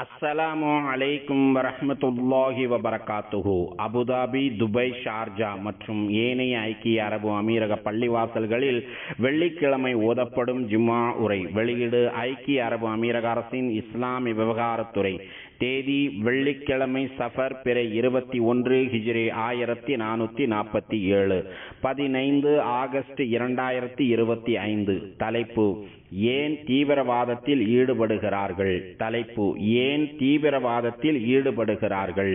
அஸ்ஸலாமு அலைக்கும் வரஹ்மத்துல்லாஹி வபரகாத்துஹு. அபுதாபி துபை ஷார்ஜா மற்றும் ஏனைய ஐக்கிய அரபு அமீரக பள்ளிவாசல்களில் வெள்ளிக்கிழமை ஓதப்படும் ஜும்மா உரை. வெளியீடு ஐக்கிய அரபு அமீரக அரசின் இஸ்லாமிய விவகாரத்துறை. தேதி வெள்ளிக்கிழமை சஃபர் பிறை இருபத்தி ஒன்று ஹிஜ்ரி ஆயிரத்தி நானூற்றி நாற்பத்தி ஏழு. பதினைந்து ஆகஸ்ட் இரண்டாயிரத்தி இருபத்தி ஐந்து. தலைப்பு ஏன் தீவிரவாதத்தில் ஈடுபடுகிறார்கள்? தலைப்பு ஏன் தீவிரவாதத்தில் ஈடுபடுகிறார்கள்?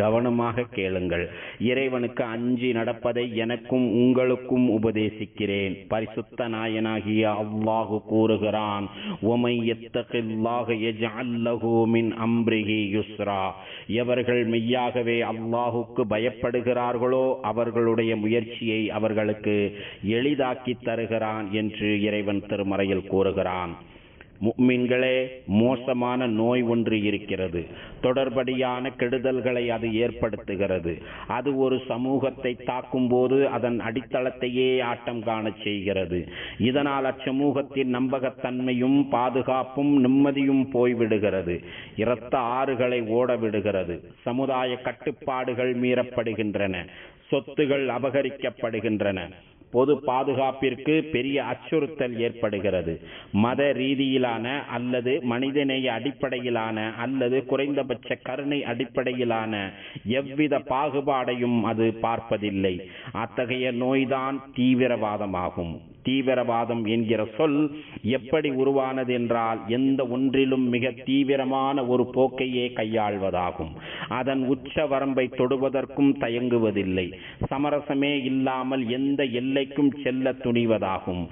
கவனமாக கேளுங்கள். இறைவனுக்கு அஞ்சி நடப்பதை எனக்கும் உங்களுக்கும் உபதேசிக்கிறேன். பரிசுத்த நாயனாகிய அல்லாஹு கூறுகிறான் உமை மின் அம்ரிஹி யுஸ்ரா. எவர்கள் மெய்யாகவே அல்லாஹுக்கு பயப்படுகிறார்களோ அவர்களுடைய முயற்சியை அவர்களுக்கு எளிதாக்கி தருகிறான் என்று இறைவன் திருமறையில் கூறுகிறான். முக்மின்களே மோசமான நோய் ஒன்று இருக்கிறது. தொடர்படியான கெடுதல்களை அது ஏற்படுத்துகிறது. அது ஒரு சமூகத்தை தாக்கும் போது அதன் அடித்தளத்தையே ஆட்டம் காண செய்கிறது. இதனால் அச்சமூகத்தின் நம்பகத்தன்மையும் பாதுகாப்பும் நிம்மதியும் போய்விடுகிறது. இரத்த ஆறுகளை ஓட விடுகிறது சமுதாய கட்டுப்பாடுகள் மீறப்படுகின்றன. சொத்துகள் அபகரிக்கப்படுகின்றன. பொது பாதுகாப்பிற்கு பெரிய அச்சுறுத்தல் ஏற்படுகிறது. மத ரீதியிலான அல்லது மனிதநேய அடிப்படையிலான அல்லது குறைந்தபட்ச கருணை அடிப்படையிலான எவ்வித பாகுபாடையும் அது பார்ப்பதில்லை. அத்தகைய நோய்தான் தீவிரவாதமாகும். தீவிரவாதம் என்கிற சொல் எப்படி உருவானது என்றால் எந்த ஒன்றிலும் மிக தீவிரமான ஒரு போக்கையே கையாள்வதாகும். அதன் உச்ச வரம்பை தொடுவதற்கும் தயங்குவதில்லை. சமரசமே இல்லாமல் எந்த எல்லைக்கும் செல்ல துணிவதாகும்.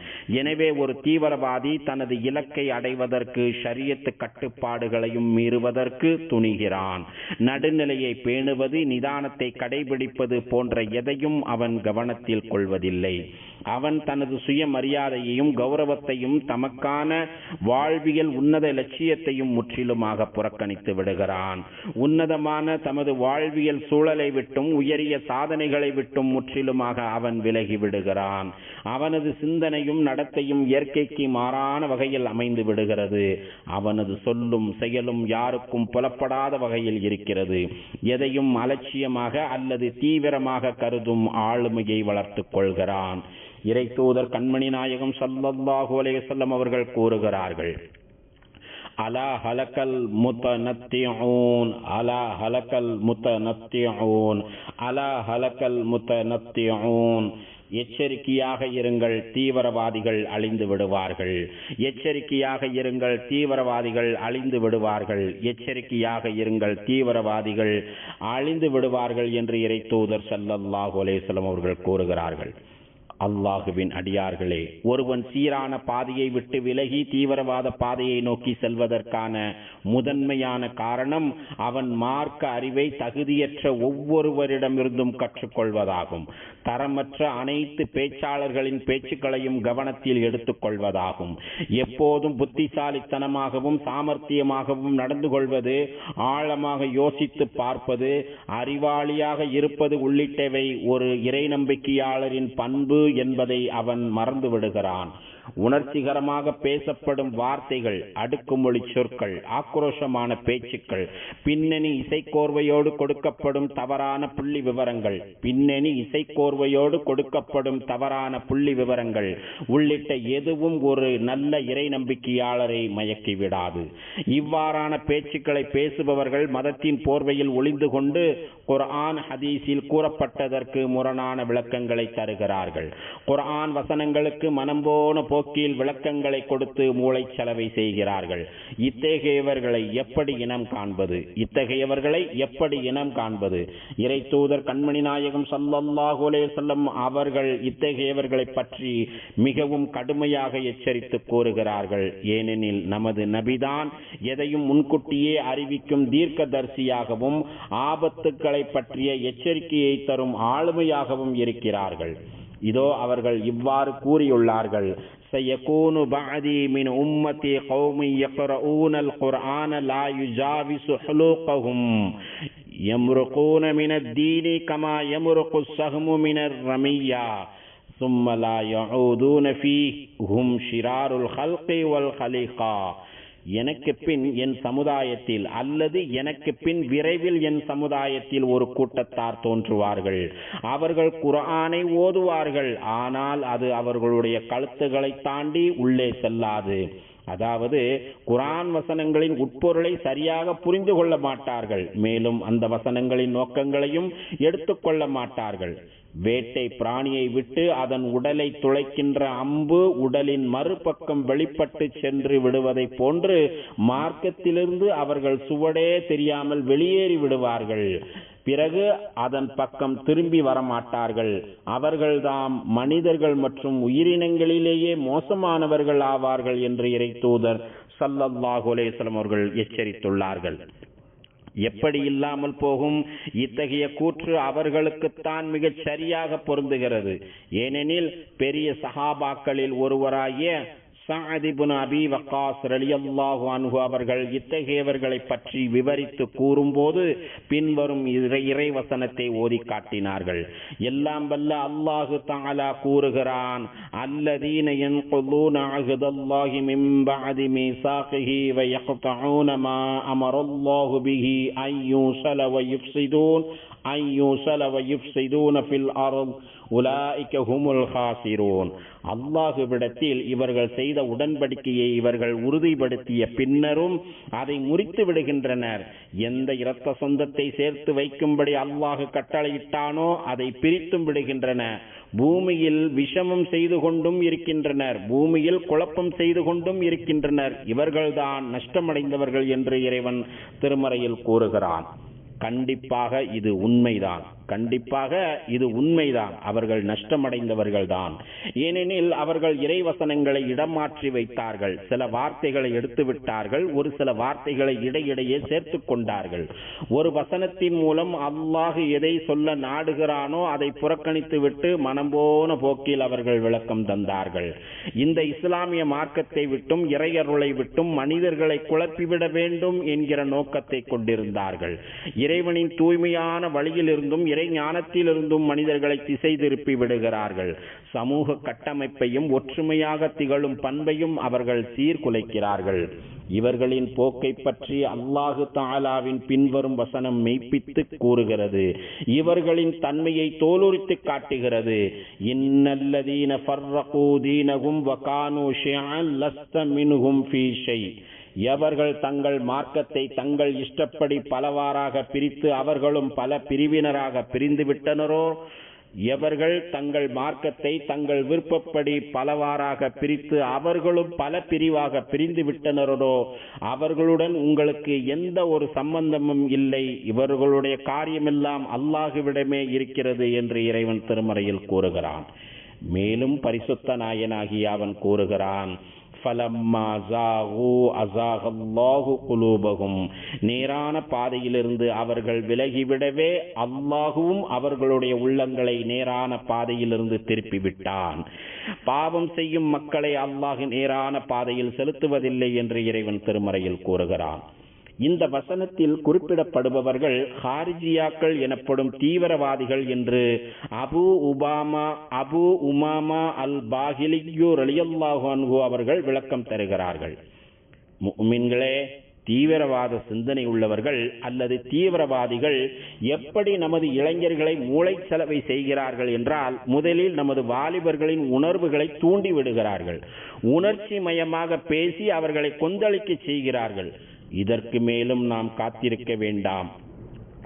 எனவே ஒரு தீவிரவாதி தனது இலக்கை அடைவதற்கு ஷரியத்து கட்டுப்பாடுகளையும் மீறுவதற்கு துணிகிறான். நடுநிலையை பேணுவது நிதானத்தை கடைபிடிப்பது போன்ற எதையும் அவன் கவனத்தில் கொள்வதில்லை. அவன் தனது சுயமரியாதையையும் கௌரவத்தையும் தமக்கான வாழ்வியல் உன்னத லட்சியத்தையும் முற்றிலுமாக புறக்கணித்து விடுகிறான். உன்னதமான தமது வாழ்வியல் சூழலை விட்டும் உயரிய சாதனைகளை விட்டும் முற்றிலுமாக அவன் விலகி விடுகிறான். அவனது சிந்தனையும் நடத்தையும் இயற்கைக்கு மாறான வகையில் அமைந்து விடுகிறது. அவனது சொல்லும் செயலும் யாருக்கும் புலப்படாத வகையில் இருக்கிறது. எதையும் அலட்சியமாக அல்லது தீவிரமாக கருதும் ஆளுமையை வளர்த்துக் கொள்கிறான். இறை தூதர் கண்மணி நாயகம் சல்லல்லாஹு அலைஹி வஸல்லம் அவர்கள் கூறுகிறார்கள் அலா ஹலக்கல் முத்தனத்தியூன் அலா ஹலக்கல் முத்தனத்தியூன் அலா ஹலக்கல் முத்தனத்தியூன். எச்சரிக்கையாக இருங்கள் தீவிரவாதிகள் அழிந்து விடுவார்கள். எச்சரிக்கையாக இருங்கள் தீவிரவாதிகள் அழிந்து விடுவார்கள். எச்சரிக்கையாக இருங்கள் தீவிரவாதிகள் அழிந்து விடுவார்கள் என்று இறை தூதர் சல்லல்லாஹு அலேஸ்லம் அவர்கள் கூறுகிறார்கள். அல்லாஹுவின் அடியார்களே ஒருவன் சீரான பாதையை விட்டு விலகி தீவிரவாத பாதையை நோக்கி செல்வதற்கான முதன்மையான காரணம் அவன் மார்க்க அறிவை தகுதியற்ற ஒவ்வொருவரிடமிருந்தும் கற்றுக்கொள்வதாகும். தரமற்ற அனைத்து பேச்சாளர்களின் பேச்சுக்களையும் கவனத்தில் எடுத்துக்கொள்வதாகும். எப்போதும் புத்திசாலித்தனமாகவும் சாமர்த்தியமாகவும் நடந்து கொள்வது ஆழமாக யோசித்து பார்ப்பது அறிவாளியாக இருப்பது உள்ளிட்டவை ஒரு இறை நம்பிக்கையாளரின் பண்பு என்பதை அவன் மறந்து விடுகிறான். உணர்ச்சிகரமாக பேசப்படும் வார்த்தைகள் அடுக்குமொழி சொற்கள் ஆக்ரோஷமான பேச்சுக்கள் பின்னணி இசைக்கோர்வையோடு கொடுக்கப்படும் தவறான புள்ளி விவரங்கள் பின்னணி இசைக்கோர்வையோடு கொடுக்கப்படும் தவறான புள்ளி விவரங்கள் உள்ளிட்ட எதுவும் ஒரு நல்ல இறை நம்பிக்கையாளரை மயக்கிவிடாது. இவ்வாறான பேச்சுக்களை பேசுபவர்கள் மதத்தின் போர்வையில் ஒளிந்து கொண்டு குர்ஆன் ஹதீஸில் கூறப்பட்டதற்கு முரணான விளக்கங்களை தருகிறார்கள். குர்ஆன் வசனங்களுக்கு மனம் போன போக்கில் விளக்கங்களை கொடுத்து மூளைச்சலவை செய்கிறார்கள். இத்தகையவர்களை எப்படி இனம் காண்பது? இத்தகையவர்களை எப்படி இனம் காண்பது? இறை தூதர் கண்மணி நாயகம் சல்லல்லாஹு செல்லம் அவர்கள் இத்தகையவர்களை பற்றி மிகவும் கடுமையாக எச்சரித்து கூறுகிறார்கள். ஏனெனில் நமது நபிதான் எதையும் முன்கூட்டியே அறிவிக்கும் தீர்க்கதரிசியாகவும் ஆபத்துக்களை பற்றிய எச்சரிக்கையை தரும் ஆளுமையாகவும் இருக்கிறார்கள். இதோ அவர்கள் இவ்வாறு கூறியுள்ளார்கள் سيكون بعدي من أمتي قوم يقرؤون القرآن لا يجاوز حلوقهم يمرقون من الدين كما يمرق السهم من الرمية ثم لا يعودون فيه هم شرار الخلق والخليقة எனக்கு பின் என் சமுதாயத்தில் அல்லது எனக்கு பின் விரைவில் என் சமுதாயத்தில் ஒரு கூட்டத்தார் தோன்றுவார்கள். அவர்கள் குரானை ஓதுவார்கள். ஆனால் அது அவர்களுடைய கழுத்துகளை தாண்டி உள்ளே செல்லாது. அதாவது குரான் வசனங்களின் உட்பொருளை சரியாக புரிந்து கொள்ள மாட்டார்கள். மேலும் அந்த வசனங்களின் நோக்கங்களையும் எடுத்துக்கொள்ள மாட்டார்கள். வேட்டை பிராணியை விட்டு அதன் உடலை துளைக்கின்ற அம்பு உடலின் மறுபக்கம் வெளிப்பட்டு சென்று விடுவதைப் போன்று மார்க்கத்திலிருந்து அவர்கள் சுவடே தெரியாமல் வெளியேறி விடுவார்கள். பிறகு அதன் பக்கம் திரும்பி வரமாட்டார்கள். அவர்கள்தாம் மனிதர்கள் மற்றும் உயிரினங்களிலேயே மோசமானவர்கள் ஆவார்கள் என்று இறை தூதர் சல்லல்லாஹு அலேஸ்லம் அவர்கள் எச்சரித்துள்ளார்கள். எப்படி இல்லாமல் போகும்? இத்தகைய கூற்று அவர்களுக்குத்தான் மிகச் சரியாக பொருந்துகிறது. ஏனெனில் பெரிய சஹாபாக்களில் ஒருவராகிய சாதிபுன் அபி வக்காஸ் ரலியல்லாஹு அன்ஹு அவர்கள் இத்தகையவர்களை பற்றி விவரித்து கூறும்போது பின்வரும் இறை இறைவசனத்தை ஓதி காட்டினார்கள். எல்லாம் வல்ல அல்லாஹு தாலா கூறுகிறான் அல்லதீன யன்குலூன அஹ்தல்லாஹி மின் பஅதி மீசாகிஹி வ யக்தஊன மா அமரல்லாஹு பிஹி அன் யூஸல வ யுஃப்ஸிதூன் அன் யூஸல ஹுமுல் அல்லாஹுவிடத்தில் இவர்கள் செய்த உடன்படிக்கையை இவர்கள் உறுதிப்படுத்திய பின்னரும் அதை முறித்து விடுகின்றனர். எந்த இரத்த சொந்தத்தை சேர்த்து வைக்கும்படி அல்லாஹு கட்டளையிட்டானோ அதை பிரித்தும் விடுகின்றன. பூமியில் விஷமம் செய்து கொண்டும் இருக்கின்றனர். பூமியில் குழப்பம் செய்து கொண்டும் இருக்கின்றனர். இவர்கள்தான் நஷ்டமடைந்தவர்கள் என்று இறைவன் திருமறையில் கூறுகிறான். கண்டிப்பாக இது உண்மைதான். கண்டிப்பாக இது உண்மைதான். அவர்கள் நஷ்டமடைந்தவர்கள் தான் ஏனெனில் அவர்கள் இறைவசனங்களை இடமாற்றி வைத்தார்கள். சில வார்த்தைகளை எடுத்து விட்டார்கள். ஒரு சில வார்த்தைகளை இடையிடையே சேர்த்து கொண்டார்கள். ஒரு வசனத்தின் மூலம் அல்லாஹ் எதை சொல்ல நாடுகிறானோ அதை புறக்கணித்து விட்டு மனம் போன போக்கில் அவர்கள் விளக்கம் தந்தார்கள். இந்த இஸ்லாமிய மார்க்கத்தை விட்டும் இறையருளை விட்டும் மனிதர்களை குழப்பிவிட வேண்டும் என்கிற நோக்கத்தை கொண்டிருந்தார்கள். இறைவனின் தூய்மையான வழியிலிருந்தும் இறை ஞானத்திலிருந்தும் மனிதர்களை திசை திருப்பி விடுகிறார்கள். சமூக கட்டமைப்பையும் ஒற்றுமையாக திகழும் பண்பையும் அவர்கள் சீர்குலைக்கிறார்கள். இவர்களின் போக்கை பற்றி அல்லாஹு தாலாவின் பின்வரும் வசனம் மெய்ப்பித்து கூறுகிறது. இவர்களின் தன்மையை தோலுரித்து காட்டுகிறது. இன்னல்லதீன ஃபர்ரகூ தீனகும் வகானு ஷியன் லஸ்த மின்ஹும் ஃபீ ஷை எவர்கள் தங்கள் மார்க்கத்தை தங்கள் இஷ்டப்படி பலவாறாக பிரித்து அவர்களும் பல பிரிவினராக பிரிந்துவிட்டனரோ எவர்கள் தங்கள் மார்க்கத்தை தங்கள் விருப்பப்படி பலவாறாக பிரித்து அவர்களும் பல பிரிவாக பிரிந்து விட்டனரோ? அவர்களுடன் உங்களுக்கு எந்த ஒரு சம்பந்தமும் இல்லை. இவர்களுடைய காரியமெல்லாம் அல்லாஹுவிடமே இருக்கிறது என்று இறைவன் திருமறையில் கூறுகிறான். மேலும் பரிசுத்த நாயனாகி அவன் கூறுகிறான் ஃபலம்மா ஜாகு அசாகல்லாஹு குலூபகும் நேரான பாதையிலிருந்து அவர்கள் விலகிவிடவே அல்லாஹுவும் அவர்களுடைய உள்ளங்களை நேரான பாதையிலிருந்து திருப்பி விட்டான் பாவம் செய்யும் மக்களை அல்லாஹ் நேரான பாதையில் செலுத்துவதில்லை என்று இறைவன் திருமறையில் கூறுகிறான். இந்த வசனத்தில் குறிப்பிடப்படுபவர்கள் ஹாரிஜியாக்கள் எனப்படும் தீவிரவாதிகள் என்று. அபு உபாமா அபு உமாமா அல் பாகிலியு ரலியல்லாஹு அவர்கள் விளக்கம் தருகிறார்கள். தீவிரவாத சிந்தனை உள்ளவர்கள் அல்லது தீவிரவாதிகள் எப்படி நமது இளைஞர்களை மூளை செலவை செய்கிறார்கள் என்றால் முதலில் நமது வாலிபர்களின் உணர்வுகளை தூண்டி விடுகிறார்கள் உணர்ச்சி மயமாக பேசி அவர்களை கொந்தளிக்க செய்கிறார்கள். இதற்கு மேலும் நாம் காத்திருக்க வேண்டாம்.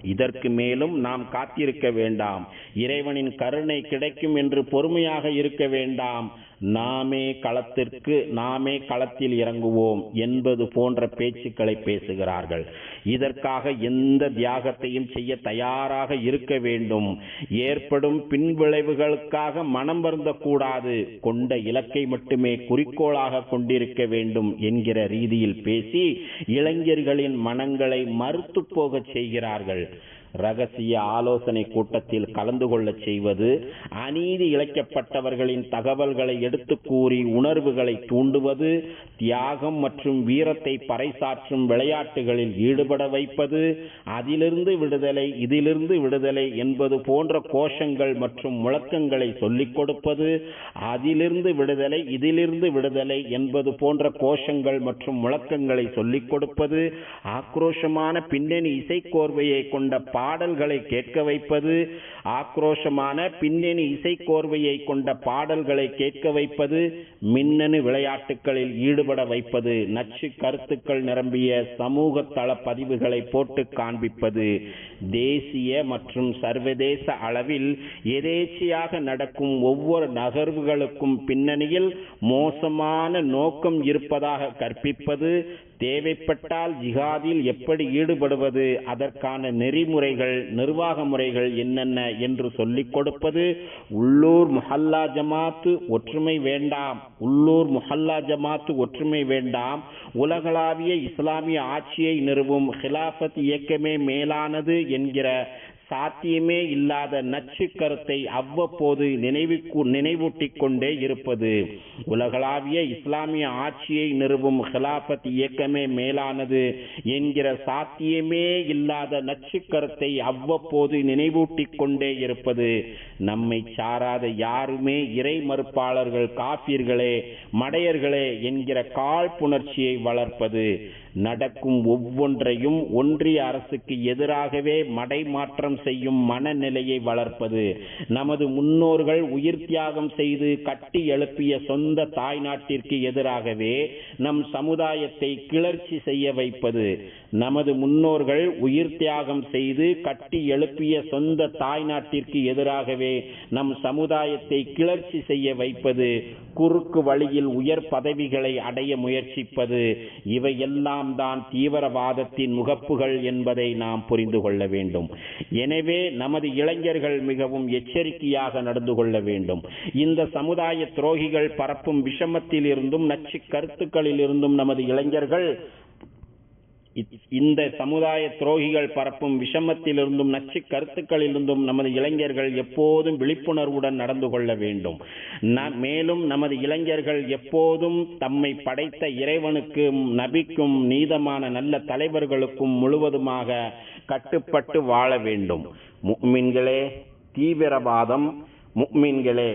இதற்கு மேலும் நாம் காத்திருக்க வேண்டாம். இறைவனின் கருணை கிடைக்கும் என்று பொறுமையாக இருக்க வேண்டாம். நாமே களத்திற்கு நாமே களத்தில் இறங்குவோம் என்பது போன்ற பேச்சுக்களை பேசுகிறார்கள். இதற்காக எந்த தியாகத்தையும் செய்ய தயாராக இருக்க வேண்டும். ஏற்படும் பின்விளைவுகளுக்காக மனம் வருந்தக்கூடாது. கொண்ட இலக்கை மட்டுமே குறிக்கோளாக கொண்டிருக்க வேண்டும் என்கிற ரீதியில் பேசி இளைஞர்களின் மனங்களை மறுத்து போகச் செய்கிறார்கள். ரகசிய ஆலோசனை கூட்டத்தில் கலந்து கொள்ளச் செய்வது அநீதி இழைக்கப்பட்டவர்களின் தகவல்களை எடுத்து கூறி உணர்வுகளை தூண்டுவது தியாகம் மற்றும் வீரத்தை பறைசாற்றும் விளையாட்டுகளில் ஈடுபட வைப்பது அதிலிருந்து விடுதலை இதிலிருந்து விடுதலை என்பது போன்ற கோஷங்கள் மற்றும் முழக்கங்களை சொல்லிக் கொடுப்பது அதிலிருந்து விடுதலை இதிலிருந்து விடுதலை என்பது போன்ற கோஷங்கள் மற்றும் முழக்கங்களை சொல்லிக் கொடுப்பது ஆக்ரோஷமான பின்னணி இசைக்கோர்வையை கொண்ட பாடல்களை கேட்க வைப்பது ஆக்ரோஷமான பின்னணி இசைக்கோர்வையை கொண்ட பாடல்களை கேட்க வைப்பது மின்னணு விளையாட்டுகளில் ஈடுபட வைப்பது நச்சு கருத்துக்கள் நிரம்பிய சமூக தள பதிவுகளை போட்டு காண்பிப்பது தேசிய மற்றும் சர்வதேச அளவில் எதேச்சையாக நடக்கும் ஒவ்வொரு நகர்வுகளுக்கும் பின்னணியில் மோசமான நோக்கம் இருப்பதாக கற்பிப்பது தேவைப்பட்டால் ஜிஹாதில் எப்படி ஈடுபடுவது அதற்கான நெறிமுறைகள் நிர்வாக முறைகள் என்னென்ன என்று சொல்லிக் கொடுப்பது உள்ளூர் முஹல்லா ஜமாத்து ஒற்றுமை வேண்டாம். உள்ளூர் முஹல்லா ஜமாத்து ஒற்றுமை வேண்டாம். உலகளாவிய இஸ்லாமிய ஆட்சியை நிறுவும் ஹிலாபத் இயக்கமே மேலானது என்கிற சாத்தியமே இல்லாத நச்சு கருத்தை அவ்வப்போது நினைவுக்கு நினைவூட்டிக் கொண்டே இருப்பது. உலகளாவிய இஸ்லாமிய ஆட்சியை நிறுவும் ஹிலாபத் இயக்கமே மேலானது என்கிற சாத்தியமே இல்லாத நச்சு கருத்தை அவ்வப்போது நினைவூட்டிக் கொண்டே இருப்பது. நம்மை சாராத யாருமே இறை மறுப்பாளர்கள் காப்பீர்களே மடையர்களே என்கிற காழ்ப்புணர்ச்சியை வளர்ப்பது. நடக்கும் ஒவ்வொன்றையும் ஒன்றிய அரசுக்கு எதிராகவே மடைமாற்றம் செய்யும் மனநிலையை வளர்ப்பது. நமது முன்னோர்கள் உயிர் தியாகம் செய்து கட்டி எழுப்பிய சொந்த தாய் நாட்டிற்கு எதிராகவே நம் சமுதாயத்தை கிளர்ச்சி செய்ய வைப்பது. நமது முன்னோர்கள் உயிர் தியாகம் செய்து கட்டி எழுப்பிய சொந்த தாய் நாட்டிற்கு எதிராகவே நம் சமுதாயத்தை கிளர்ச்சி செய்ய வைப்பது குறுக்கு வழியில் உயர் பதவிகளை அடைய முயற்சிப்பது இவையெல்லாம் தான் தீவிரவாதத்தின் முகப்புகள் என்பதை நாம் புரிந்து கொள்ள வேண்டும். எனவே நமது இளைஞர்கள் மிகவும் எச்சரிக்கையாக நடந்து கொள்ள வேண்டும். இந்த சமுதாய துரோகிகள் பரப்பும் விஷமத்தில் இருந்தும் நச்சு கருத்துக்களில் இருந்தும் நமது இளைஞர்கள் இந்த சமுதாய துரோகிகள் பரப்பும் விஷமத்திலிருந்தும் நச்சு கருத்துக்களிலிருந்தும் நமது இளைஞர்கள் எப்போதும் விழிப்புணர்வுடன் நடந்து கொள்ள வேண்டும். மேலும் நமது இளைஞர்கள் எப்போதும் தம்மை படைத்த இறைவனுக்கும் நபிக்கும் நீதமான நல்ல தலைவர்களுக்கும் முழுவதுமாக கட்டுப்பட்டு வாழ வேண்டும். முக்மின்களே தீவிரவாதம். முக்மின்களே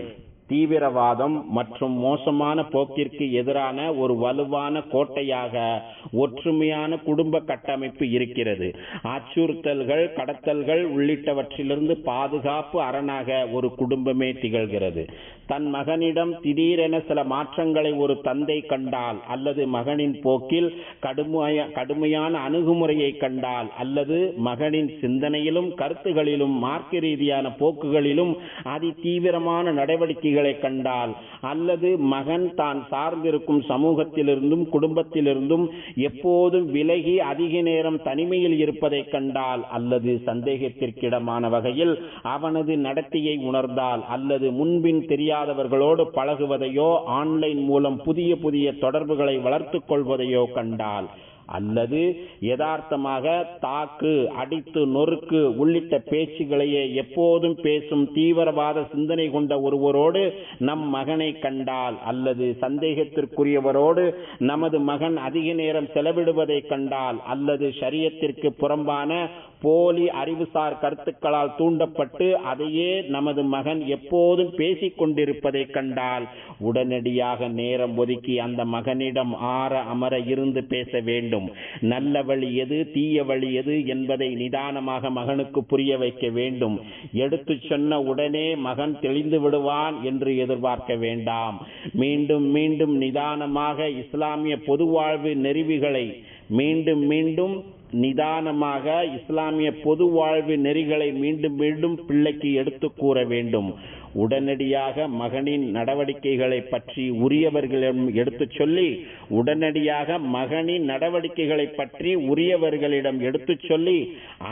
தீவிரவாதம் மற்றும் மோசமான போக்கிற்கு எதிரான ஒரு வலுவான கோட்டையாக ஒற்றுமையான குடும்ப கட்டமைப்பு இருக்கிறது. அச்சுறுத்தல்கள் கடத்தல்கள் உள்ளிட்டவற்றிலிருந்து பாதுகாப்பு அரணாக ஒரு குடும்பமே திகழ்கிறது. தன் மகனிடம் திடீரென சில மாற்றங்களை ஒரு தந்தை கண்டால் அல்லது மகனின் போக்கில் கடுமைய கடுமையான அணுகுமுறையை கண்டால் அல்லது மகனின் சிந்தனையிலும் கருத்துகளிலும் மார்க்க ரீதியான போக்குகளிலும் அதி தீவிரமான நடவடிக்கைகளை கண்டால் அல்லது மகன் தான் சார்ந்திருக்கும் சமூகத்திலிருந்தும் குடும்பத்திலிருந்தும் எப்போதும் விலகி அதிக நேரம் தனிமையில் இருப்பதை கண்டால் அல்லது சந்தேகத்திற்கிடமான வகையில் அவனது நடத்தையை உணர்ந்தால் அல்லது முன்பின் தெரியாதவர்களோடு பழகுவதையோ ஆன்லைன் மூலம் புதிய புதிய தொடர்புகளை வளர்த்துக் கொள்வதையோ கண்டால் அல்லது யதார்த்தமாக தாக்கு அடித்து நொறுக்கு உள்ளிட்ட பேச்சுகளையே எப்போதும் பேசும் தீவிரவாத சிந்தனை கொண்ட ஒருவரோடு நம் மகனை கண்டால் அல்லது சந்தேகத்திற்குரியவரோடு நமது மகன் அதிக நேரம் செலவிடுவதை கண்டால் அல்லது சரியத்திற்கு புறம்பான போலி அறிவுசார் கருத்துக்களால் தூண்டப்பட்டு அதையே நமது மகன் எப்போதும் பேசிக் கொண்டிருப்பதை கண்டால் உடனடியாக நேரம் ஒதுக்கி அந்த மகனிடம் ஆற அமர இருந்து பேச வேண்டும். நல்ல வழி எது தீய வழி எது என்பதை நிதானமாக மகனுக்கு புரிய வைக்க வேண்டும். எடுத்து சொன்ன உடனே மகன் தெளிந்து விடுவான் என்று எதிர்பார்க்க வேண்டாம். மீண்டும் மீண்டும் நிதானமாக இஸ்லாமிய பொது வாழ்வு நெறிவுகளை மீண்டும் மீண்டும் நிதானமாக இஸ்லாமிய பொது வாழ்வு நெறிகளை மீண்டும் மீண்டும் பிள்ளைக்கு எடுத்து கூற வேண்டும். உடனடியாக மகனின் நடவடிக்கைகளை பற்றி உரியவர்களிடம் எடுத்துச் சொல்லி உடனடியாக மகனின் நடவடிக்கைகளை பற்றி உரியவர்களிடம் எடுத்துச் சொல்லி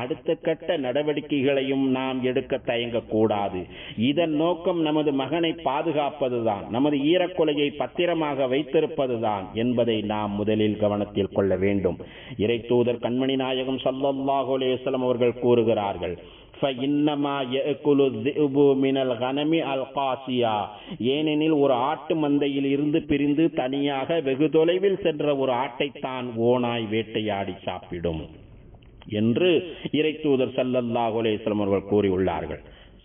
அடுத்த கட்ட நடவடிக்கைகளையும் நாம் எடுக்க தயங்கக்கூடாது. இதன் நோக்கம் நமது மகனை பாதுகாப்பதுதான் நமது ஈரக்கொலையை பத்திரமாக வைத்திருப்பதுதான் என்பதை நாம் முதலில் கவனத்தில் கொள்ள வேண்டும். இறை தூதர் கண்மணி நாயகம் சல்லல்லாஹு அலேஸ்லம் அவர்கள் கூறுகிறார்கள் இன்னமா எக்குலு திபு மினல் கனமி அல் காசியா ஏனெனில் ஒரு ஆட்டு மந்தையில் இருந்து பிரிந்து தனியாக வெகு தொலைவில் சென்ற ஒரு ஆட்டைத்தான் ஓனாய் வேட்டையாடி சாப்பிடும் என்று இறை தூதர் சல்லல்லாஹ் அவர்கள் கூறியுள்ளார்கள்.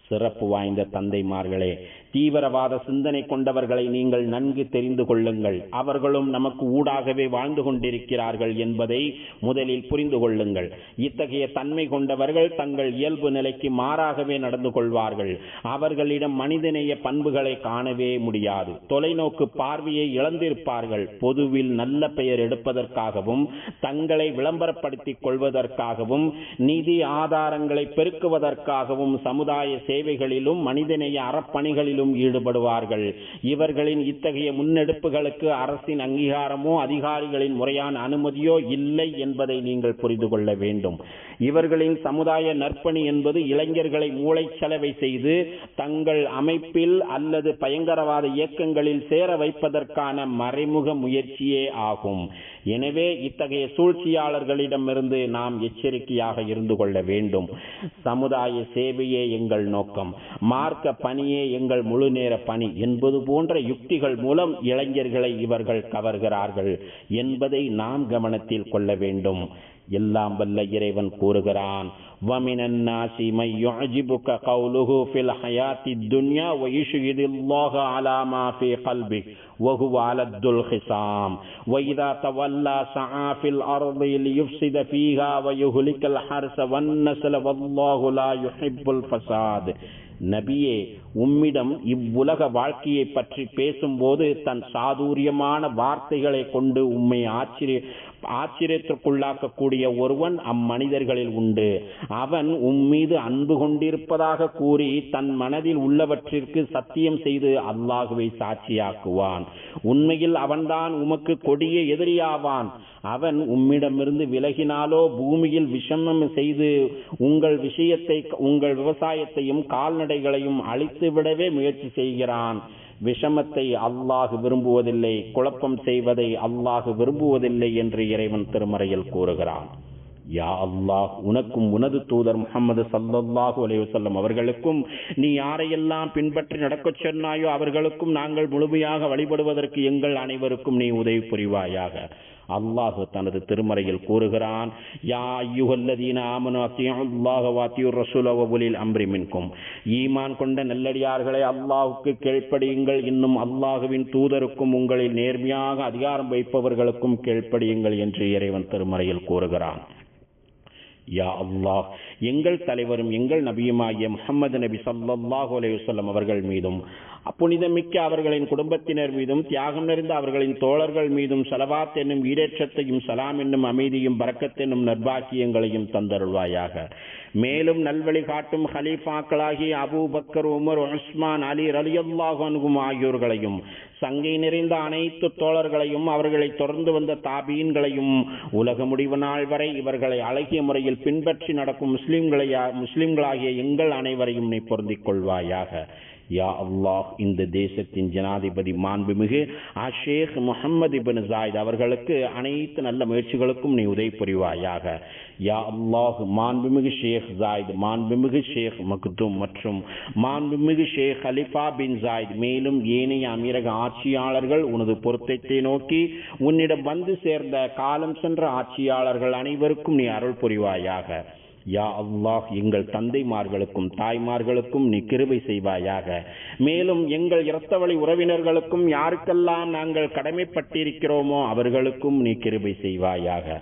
சிறப்பு வாய்ந்த தந்தைமார்களே தீவிரவாத சிந்தனை கொண்டவர்களை நீங்கள் நன்கு தெரிந்து கொள்ளுங்கள். அவர்களும் நமக்கு ஊடாகவே வாழ்ந்து கொண்டிருக்கிறார்கள் என்பதை முதலில் புரிந்து கொள்ளுங்கள். இத்தகைய தன்மை கொண்டவர்கள் தங்கள் இயல்பு நிலைக்கு மாறாகவே நடந்து கொள்வார்கள். அவர்களிடம் மனிதநேய பண்புகளை காணவே முடியாது. தொலைநோக்கு பார்வையை இழந்திருப்பார்கள். பொதுவில் நல்ல பெயர் எடுப்பதற்காகவும் தங்களை விளம்பரப்படுத்திக் கொள்வதற்காகவும் நிதி ஆதாரங்களை பெருக்குவதற்காகவும் சமுதாய சேவைகளிலும் மனிதநேய அறப்பணிகளிலும் ஈடுபடுவார்கள். இவர்களின் இத்தகைய முன்னெடுப்புகளுக்கு அரசின் அங்கீகாரமோ அதிகாரிகளின் முறையான அனுமதியோ இல்லை என்பதை நீங்கள் புரிந்து கொள்ள வேண்டும். இவர்களின் சமுதாய நற்பணி என்பது இளைஞர்களை மூளைச்சலவை செய்து தங்கள் அமைப்பில் அல்லது பயங்கரவாத இயக்கங்களில் சேர வைப்பதற்கான மறைமுக முயற்சியே ஆகும். எனவே இத்தகைய சூழ்ச்சியாளர்களிடமிருந்து நாம் எச்சரிக்கையாக இருந்து கொள்ள வேண்டும். சமுதாய சேவையே எங்கள் நோக்கம். மார்க்க பணியே எங்கள் முழு நேர பணி என்பது போன்ற யுக்திகள் மூலம் இளைஞர்களை இவர்கள் கவர்கிறார்கள் என்பதை நாம் கவனத்தில் கொள்ள வேண்டும். எல்லாம் வல்ல இறைவன் கூறுகிறான் ومن الناس من يعجبك قوله في الحياة الدنيا ويشهد الله على ما في قلبه وهو على الخصام وإذا تولى سعى في الأرض ليفسد فيها ويهلك الحرث والنسل والله لا يحب الفساد நபியே உம்மிடம் இவ்வுலக வாழ்க்கையை பற்றி பேசும்போது தன் சாதுரியமான வார்த்தைகளை கொண்டு உம்மை ஆச்சரிய ஆச்சரியத்திற்குள்ளாக்கக்கூடிய ஒருவன் அம்மனிதர்களில் உண்டு. அவன் உம்மீது அன்பு கொண்டிருப்பதாக கூறி தன் மனதில் உள்ளவற்றிற்கு சத்தியம் செய்து அல்லாஹுவை சாட்சியாக்குவான். உண்மையில் அவன்தான் உமக்கு கொடிய எதிரியாவான். அவன் உம்மிடமிருந்து விலகினாலோ பூமியில் விஷமம் செய்து உங்கள் விஷயத்தை உங்கள் விவசாயத்தையும் கால்நடைகளையும் அழித்து விடவே முயற்சி செய்கிறான். விஷமத்தை அல்லாஹ் விரும்புவதில்லை குழப்பம் செய்வதை அல்லாஹ் விரும்புவதில்லை என்று இறைவன் திருமறையில் கூறுகிறான். யா அல்லாஹ் உனக்கும் உனது தூதர் முகமது சல்லல்லாஹு அலைவசல்லம் அவர்களுக்கும் நீ யாரையெல்லாம் பின்பற்றி நடக்கச் சொன்னாயோ அவர்களுக்கும் நாங்கள் முழுமையாக வழிபடுவதற்கு எங்கள் அனைவருக்கும் நீ உதவி புரிவாயாக. அல்லாஹு தனது திருமறையில் கூறுகிறான் யா ஐயுஹல்லதீன ஆமனு அத்தியுல்லாஹ வாத்தியூர் ரசூல வபுலில் அம்ரி மின்கும். ஈமான் கொண்ட நெல்லடியார்களை அல்லாஹுக்கு கீழ்ப்படியுங்கள். இன்னும் அல்லாஹுவின் தூதருக்கும் உங்களில் நேர்மையாக அதிகாரம் வைப்பவர்களுக்கும் கீழ்ப்படியுங்கள் என்று இறைவன் திருமறையில் கூறுகிறான். யா அல்லாஹ். எங்கள் தலைவரும் எங்கள் நபியுமாகிய முகமது நபி சல்லல்லாஹு அலையுசல்லம் அவர்கள் மீதும் புனிதமிக்க அவர்களின் குடும்பத்தினர் மீதும் தியாகம் நிறைந்த அவர்களின் தோழர்கள் மீதும் சலவாத் என்னும் ஈரேற்றத்தையும் சலாம் என்னும் அமைதியும் பறக்கத்தென்னும் நர்பாக்கியங்களையும் தந்தருள்வாயாக. மேலும் நல்வழி காட்டும் ஹலீஃபாக்களாகிய Abu Bakr Umar Usman Ali ரலியல்லாஹு அனுகும் ஆகியோர்களையும் சங்கை நிறைந்த அனைத்து தோழர்களையும் அவர்களை தொடர்ந்து வந்த தாபீன்களையும் உலக முடிவு நாள் வரை இவர்களை அழகிய முறையில் பின்பற்றி நடக்கும் முஸ்லிம்களையா முஸ்லிம்களாகிய எங்கள் அனைவரையும் நீ பொருந்திக் கொள்வாயாக. யா அல்லாஹ் இந்த தேசத்தின் ஜனாதிபதி மாண்புமிகு அஷேக் முகமது இபின் ஜாயித் அவர்களுக்கு அனைத்து நல்ல முயற்சிகளுக்கும் நீ உதவி புரிவாயாக. யா அல்லாஹ் மாண்புமிகு ஷேக் ஜாயித் மாண்புமிகு ஷேக் மக்தும் மற்றும் மாண்புமிகு ஷேக் ஹலிஃபா பின் ஜாயித் மேலும் ஏனைய அமீரக ஆட்சியாளர்கள் உனது பொருத்தத்தை நோக்கி உன்னிடம் வந்து சேர்ந்த காலம் சென்ற ஆட்சியாளர்கள் அனைவருக்கும் நீ அருள் புரிவாயாக. யா அல்லாஹ் எங்கள் தந்தைமார்களுக்கும் தாய்மார்களுக்கும் நீ கிருபை செய்வாயாக. மேலும் எங்கள் இரத்தவழி உறவினர்களுக்கும் யாருக்கெல்லாம் நாங்கள் கடமைப்பட்டிருக்கிறோமோ அவர்களுக்கும் நீ கிருபை செய்வாயாக.